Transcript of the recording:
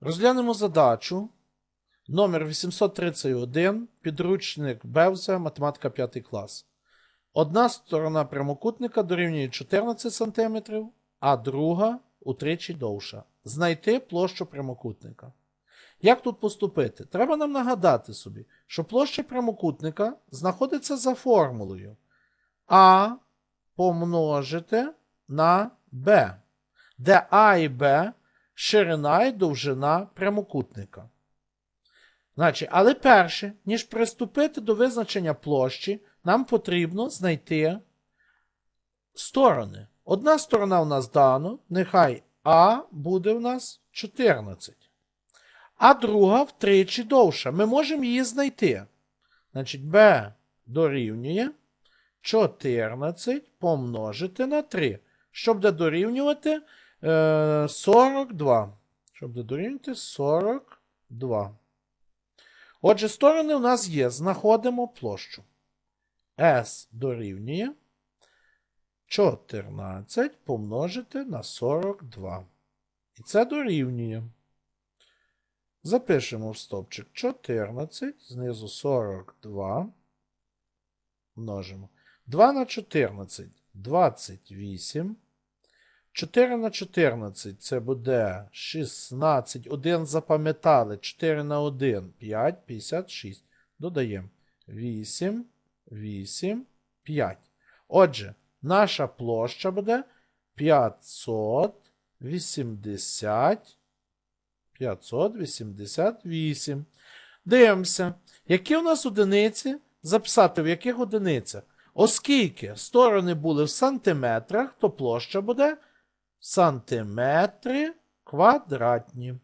Розглянемо задачу номер 831, підручник Бевза, математика 5 клас. Одна сторона прямокутника дорівнює 14 см, а друга утричі довша. Знайти площу прямокутника. Як тут поступити? Треба нам нагадати собі, що площа прямокутника знаходиться за формулою А помножити на Б, де А і Б ширина і довжина прямокутника. Значить, але перше, ніж приступити до визначення площі, нам потрібно знайти сторони. Одна сторона у нас дано, нехай А буде у нас 14. А друга втричі довша. Ми можемо її знайти. Значить, Б дорівнює 14 помножити на 3. Що буде дорівнювати 42. Що буде дорівнювати 42. Отже, сторони у нас є. Знаходимо площу. S дорівнює 14 помножити на 42. І це дорівнює. Запишемо в стопчик 14, знизу 42. Множимо. 2 на 14 28. 4 на 14 це буде 16. 1 запам'ятали. 4 на 1 5, 56. Додаємо 8, 8, 5. Отже, наша площа буде 580. 588. Дивимося, які у нас одиниці записати в яких одиницях. Оскільки сторони були в сантиметрах, то площа буде сантиметри квадратні.